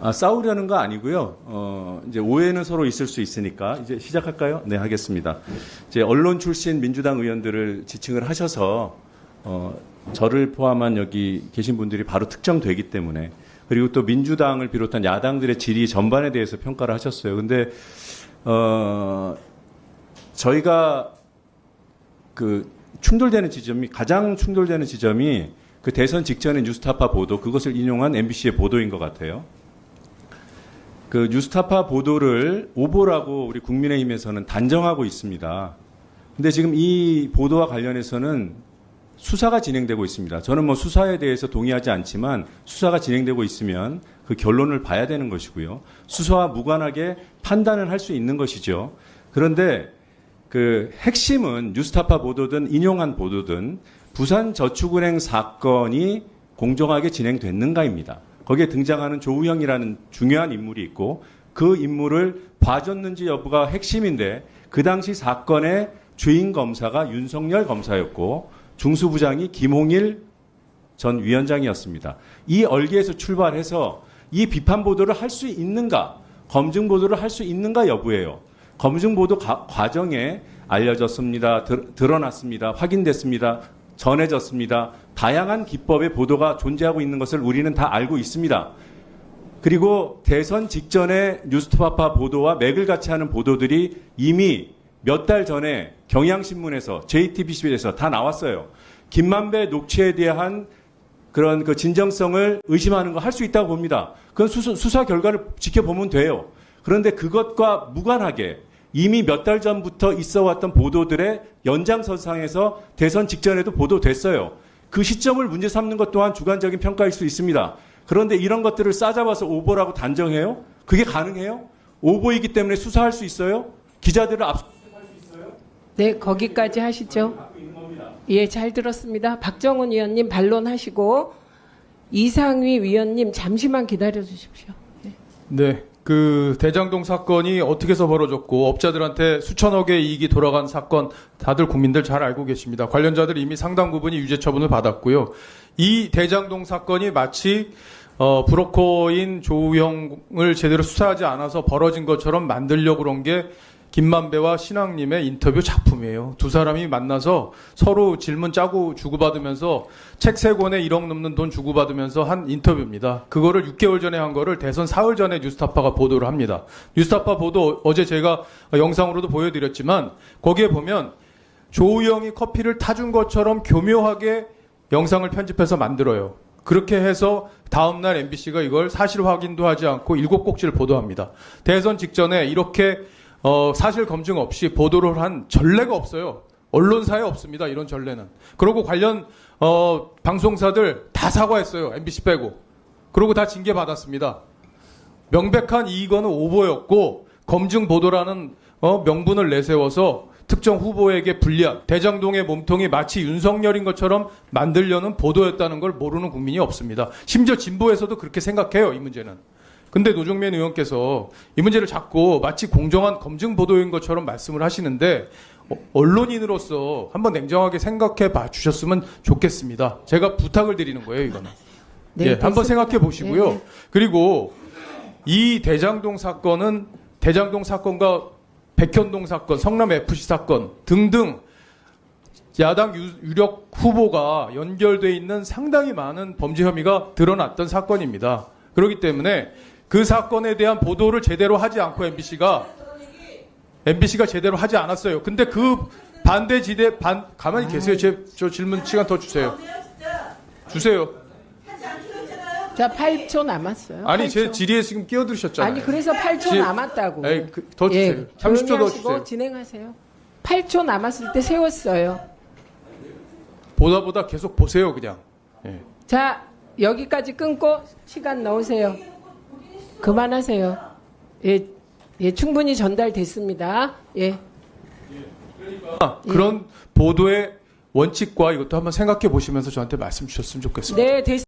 아, 싸우려는 거 아니고요. 어, 이제 오해는 서로 있을 수 있으니까 이제 시작할까요? 네, 하겠습니다. 이제 언론 출신 민주당 의원들을 지칭을 하셔서 어, 저를 포함한 여기 계신 분들이 바로 특정되기 때문에 그리고 또 민주당을 비롯한 야당들의 질의 전반에 대해서 평가를 하셨어요. 근데 어, 저희가 그 충돌되는 지점이 가장 충돌되는 지점이 그 대선 직전의 뉴스타파 보도 그것을 인용한 MBC의 보도인 것 같아요. 그 뉴스타파 보도를 오보라고 우리 국민의힘에서는 단정하고 있습니다. 근데 지금 이 보도와 관련해서는 수사가 진행되고 있습니다. 저는 뭐 수사에 대해서 동의하지 않지만 수사가 진행되고 있으면 그 결론을 봐야 되는 것이고요. 수사와 무관하게 판단을 할 수 있는 것이죠. 그런데 그 핵심은 뉴스타파 보도든 인용한 보도든 부산저축은행 사건이 공정하게 진행됐는가입니다. 거기에 등장하는 조우영이라는 중요한 인물이 있고 그 인물을 봐줬는지 여부가 핵심인데 그 당시 사건의 주인 검사가 윤석열 검사였고 중수부장이 김홍일 전 위원장이었습니다. 이 얼개에서 출발해서 이 비판 보도를 할 수 있는가, 검증 보도를 할 수 있는가 여부예요. 검증 보도 가- 과정에 알려졌습니다. 드, 드러났습니다. 확인됐습니다. 전해졌습니다. 다양한 기법의 보도가 존재하고 있는 것을 우리는 다 알고 있습니다. 그리고 대선 직전에 뉴스타파 보도와 맥을 같이 하는 보도들이 이미 몇 달 전에 경향신문에서 JTBC에서 다 나왔어요. 김만배 녹취에 대한 그런 그 진정성을 의심하는 거 할 수 있다고 봅니다. 그건 수사, 수사 결과를 지켜보면 돼요. 그런데 그것과 무관하게 이미 몇 달 전부터 있어 왔던 보도들의 연장선상에서 대선 직전에도 보도됐어요. 그 시점을 문제 삼는 것 또한 주관적인 평가일 수 있습니다. 그런데 이런 것들을 싸잡아서 오보라고 단정해요? 그게 가능해요? 오보이기 때문에 수사할 수 있어요? 기자들을 압수 네, 거기까지 하시죠. 예, 잘 들었습니다. 박정훈 의원님 반론하시고 이상휘 위원님 잠시만 기다려 주십시오. 네. 그 대장동 사건이 어떻게 해서 벌어졌고 업자들한테 수천억의 이익이 돌아간 사건 다들 국민들 잘 알고 계십니다. 관련자들 이미 상당 부분이 유죄 처분을 받았고요. 이 대장동 사건이 마치 어, 브로커인 조우형을 제대로 수사하지 않아서 벌어진 것처럼 만들려고 그런 게 김만배와 신앙님의 인터뷰 작품이에요. 두 사람이 만나서 서로 질문 짜고 주고받으면서 책 세 권에 1억 넘는 돈 주고받으면서 한 인터뷰입니다. 그거를 6개월 전에 한 거를 대선 사흘 전에 뉴스타파가 보도를 합니다. 뉴스타파 보도 어제 제가 영상으로도 보여드렸지만 거기에 보면 조우영이 커피를 타준 것처럼 교묘하게 영상을 편집해서 만들어요. 그렇게 해서 다음날 MBC가 이걸 사실 확인도 하지 않고 일곱 꼭지를 보도합니다. 대선 직전에 이렇게 어, 사실 검증 없이 보도를 한 전례가 없어요. 언론사에 없습니다. 이런 전례는. 그리고 관련 어, 방송사들 다 사과했어요. MBC 빼고. 그리고 다 징계 받았습니다. 명백한 이거는 오보였고 검증 보도라는 어, 명분을 내세워서 특정 후보에게 불리한 대장동의 몸통이 마치 윤석열인 것처럼 만들려는 보도였다는 걸 모르는 국민이 없습니다. 심지어 진보에서도 그렇게 생각해요. 이 문제는. 근데 노종면 의원께서 이 문제를 자꾸 마치 공정한 검증 보도인 것처럼 말씀을 하시는데 어, 언론인으로서 한번 냉정하게 생각해 봐 주셨으면 좋겠습니다. 제가 부탁을 드리는 거예요, 이거는. 네, 예, 한번 됐습니다. 생각해 보시고요. 네, 네. 그리고 이 대장동 사건은 대장동 사건과 백현동 사건, 성남 FC 사건 등등 야당 유- 유력 후보가 연결돼 있는 상당히 많은 범죄 혐의가 드러났던 사건입니다. 그렇기 때문에 그 사건에 대한 보도를 제대로 하지 않고 MBC가 MBC가 제대로 하지 않았어요. 근데 그 반대 지대 반 가만히 계세요. 제 저 질문 시간 더 주세요. 주세요. 자, 8초 남았어요. 아니 제 8초. 질의에 지금 끼어들으셨잖아요. 아니 그래서 8초 지- 남았다고. 에이, 그, 더 주세요. 예, 30초 조용히 더 주세요. 진행하세요. 8초 남았을 때 세웠어요. 보다 보다 계속 보세요, 그냥. 예. 자, 여기까지 끊고 시간 넣으세요. 그만하세요. 예, 예, 충분히 전달됐습니다. 예. 아, 그런 보도의 원칙과 이것도 한번 생각해 보시면서 저한테 말씀 주셨으면 좋겠습니다. 네, 됐